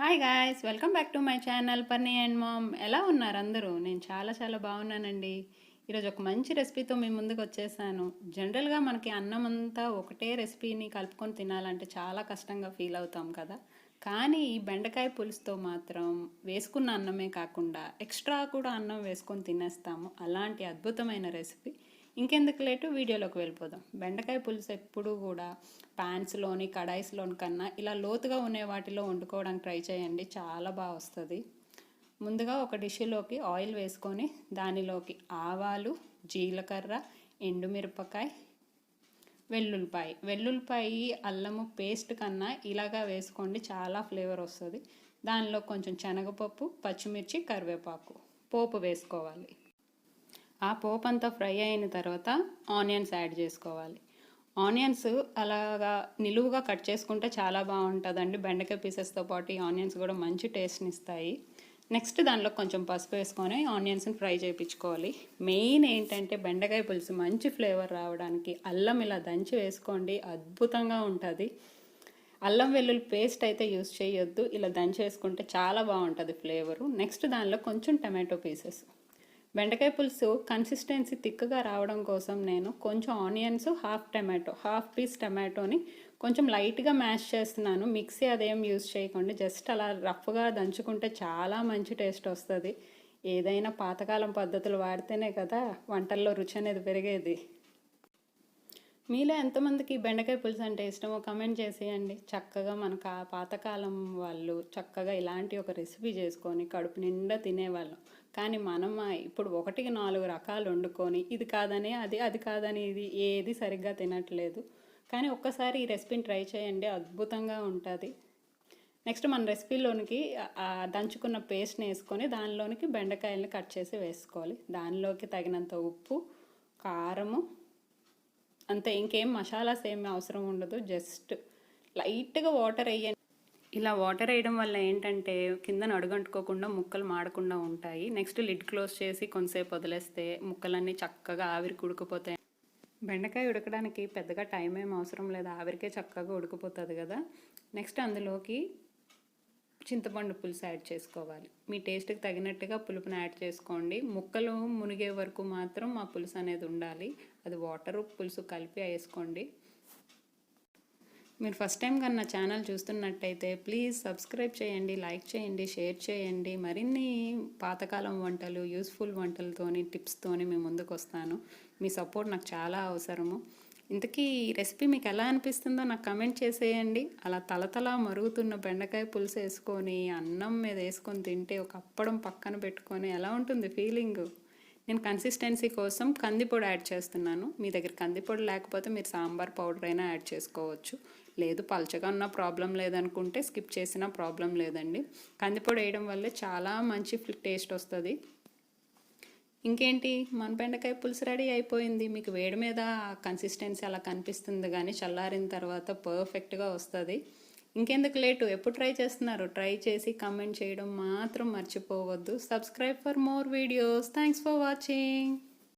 Hi guys welcome back to my channel పన్నీ and mom ఎలా ఉన్నారు అందరూ? నేను చాలా చాలా బాగున్నానండి. ఈరోజు ఒక మంచి రెసిపీతో మీ ముందుకు వచ్చేసాను. జనరల్గా మనకి అన్నం అంతా ఒకటే రెసిపీని కలుపుకొని తినాలంటే చాలా కష్టంగా ఫీల్ అవుతాం కదా. కానీ ఈ బెండకాయ పులుసుతో మాత్రం వేసుకున్న అన్నమే కాకుండా ఎక్స్ట్రా కూడా అన్నం వేసుకొని తినేస్తాము. అలాంటి అద్భుతమైన రెసిపీ. ఇంకెందుకు లేటు? వీడియోలోకి వెళ్ళిపోదాం. బెండకాయ పులుసు ఎప్పుడు కూడా ప్యాన్స్లోని కడాయిస్లోని కన్నా ఇలా లోతుగా ఉండే వాటిలో వండుకోవడానికి ట్రై చేయండి. చాలా బాగా వస్తుంది. ముందుగా ఒక డిష్లోకి ఆయిల్ వేసుకొని దానిలోకి ఆవాలు జీలకర్ర ఎండుమిరపకాయ వెల్లుల్లిపాయ. వెల్లుల్లిపాయ అల్లము పేస్ట్ కన్నా ఇలాగా వేసుకోండి చాలా ఫ్లేవర్ వస్తుంది. దానిలో కొంచెం శనగపప్పు పచ్చిమిర్చి కరివేపాకు. పోపు వేసుకోవాలి. ఆ పోపు అంతా ఫ్రై అయిన తర్వాత ఆనియన్స్ యాడ్ చేసుకోవాలి. ఆనియన్స్ అలాగా నిలువుగా కట్ చేసుకుంటే చాలా బాగుంటుందండి. బెండకాయ పీసెస్తో పాటు ఈ ఆనియన్స్ కూడా మంచి టేస్ట్ని ఇస్తాయి. నెక్స్ట్ దానిలో కొంచెం పసుపు వేసుకొని ఆనియన్స్ని ఫ్రై చేయించుకోవాలి మెయిన్ ఏంటంటే బెండకాయ పులుసు మంచి ఫ్లేవర్ రావడానికి అల్లం ఇలా దంచి వేసుకోండి. అద్భుతంగా ఉంటుంది. అల్లం వెల్లుల్లి పేస్ట్ అయితే యూస్ చేయొద్దు. ఇలా దంచి వేసుకుంటే చాలా బాగుంటుంది ఫ్లేవరు. నెక్స్ట్ దానిలో కొంచెం టమాటో పీసెస్. బెండకాయ పులుసు కన్సిస్టెన్సీ థిక్గా రావడం కోసం నేను కొంచెం onions half tomato half piece టమాటోని కొంచెం లైట్గా మ్యాష్ చేస్తున్నాను. మిక్సీ అదేం యూజ్ చేయకుండా. జస్ట్ అలా రఫ్గా దంచుకుంటే చాలా మంచి టేస్ట్ వస్తుంది. ఏదైనా పాతకాలం పద్ధతులు వాడితేనే కదా వంటల్లో రుచి అనేది పెరిగేది. మీలో ఎంతమందికి బెండకాయ పులుసు అంటే ఇష్టమో కమెంట్ చేసేయండి. చక్కగా మనకు ఆ పాతకాలం వాళ్ళు చక్కగా ఇలాంటి ఒక రెసిపీ చేసుకొని కడుపు నిండా తినేవాళ్ళం. కానీ మనం ఇప్పుడు ఒకటికి నాలుగు రకాలు వండుకొని ఇది కాదని అది అది కాదని ఇది ఏది సరిగ్గా తినట్లేదు. కానీ ఒక్కసారి ఈ రెసిపీని ట్రై చేయండి అద్భుతంగా ఉంటుంది. నెక్స్ట్ మన రెసిపీలోనికి దంచుకున్న పేస్ట్ని వేసుకొని దానిలోనికి బెండకాయలని కట్ చేసి వేసుకోవాలి. దానిలోకి తగినంత ఉప్పు కారము అంతే ఇంకేం మసాలాస్ ఏమి అవసరం ఉండదు జస్ట్ లైట్గా వాటర్ వేయండి ఇలా వాటర్ వేయడం వల్ల ఏంటంటే కిందన అడుగంటుకోకుండా ముక్కలు మాడకుండా ఉంటాయి. నెక్స్ట్ లిడ్ క్లోజ్ చేసి కొంతసేపు వదిలేస్తే ముక్కలన్నీ చక్కగా ఆవిరికి ఉడికిపోతాయి. బెండకాయ ఉడకడానికి పెద్దగా టైం ఏం అవసరం లేదు ఆవిరికే చక్కగా ఉడికిపోతుంది కదా. నెక్స్ట్ అందులోకి చింతపండు పులుసు యాడ్ చేసుకోవాలి. మీ టేస్ట్కి తగినట్టుగా పులుపుని యాడ్ చేసుకోండి. ముక్కలు మునిగే వరకు మాత్రం మా పులుసు అనేది ఉండాలి. అది వాటర్ పులుసు కలిపి వేసుకోండి. మీరు ఫస్ట్ టైం కన్నా ఛానల్ చూస్తున్నట్టయితే ప్లీజ్ సబ్స్క్రైబ్ చేయండి లైక్ చేయండి షేర్ చేయండి. మరిన్ని పాతకాలం వంటలు యూస్ఫుల్ వంటలతోని టిప్స్తోని మేము ముందుకు వస్తాను మీ సపోర్ట్ నాకు చాలా అవసరము. ఇంతకీ ఈ రెసిపీ మీకు ఎలా అనిపిస్తుందో నాకు కమెంట్ చేసేయండి. అలా తలతలా మరుగుతున్న బెండకాయ పులుసు వేసుకొని అన్నం మీద వేసుకొని తింటే ఒక అప్పడం పక్కన పెట్టుకొని ఎలా ఉంటుంది ఫీలింగ్? నేను కన్సిస్టెన్సీ కోసం కందిపొడి యాడ్ చేస్తున్నాను. మీ దగ్గర కందిపొడి లేకపోతే మీరు సాంబార్ పౌడర్ అయినా యాడ్ చేసుకోవచ్చు. లేదు పలచగా ఉన్న ప్రాబ్లం లేదనుకుంటే స్కిప్ చేసిన ప్రాబ్లం లేదండి. కందిపొడి వేయడం వల్ల చాలా మంచి టేస్ట్ వస్తుంది. ఇంకేంటి? మన బెండకాయ పులుసు రెడీ అయిపోయింది. మీకు వేడి మీద కన్సిస్టెన్సీ అలా కనిపిస్తుంది కానీ చల్లారిన తర్వాత పర్ఫెక్ట్గా వస్తుంది. ఇంకెందుకు లేటు? ఎప్పుడు ట్రై చేస్తున్నారు? ట్రై చేసి కమెంట్ చేయడం మాత్రం మర్చిపోవద్దు. Subscribe for more videos thanks for watching